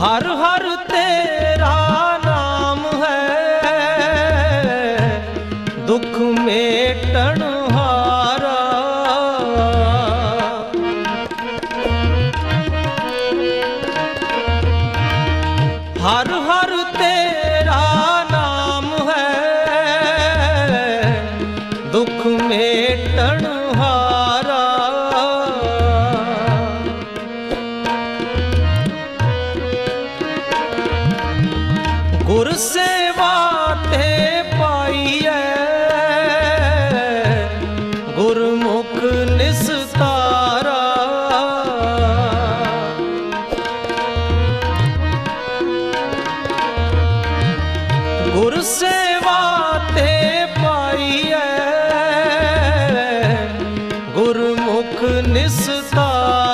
ਹਰ ਹਰ ਤੇਰਾ ਨਾਮ ਹੈ। ਦੁੱਖ ਮੇਟਣ ਹਾਰਾ। ਹਰ ਹਰ ਤੇਰਾ ਨਾਮ ਹੈ। ਦੁੱਖ ਮੇਟਣ ਗੁਰ ਸੇਵਾ ਤੇ ਪਾਈ ਐ ਗੁਰਮੁਖ ਨਿਸਤਾਰਾ। ਗੁਰ ਸੇਵਾ ਤੇ ਪਾਈ ਐ ਗੁਰਮੁਖ ਨਿਸਤਾਰਾ।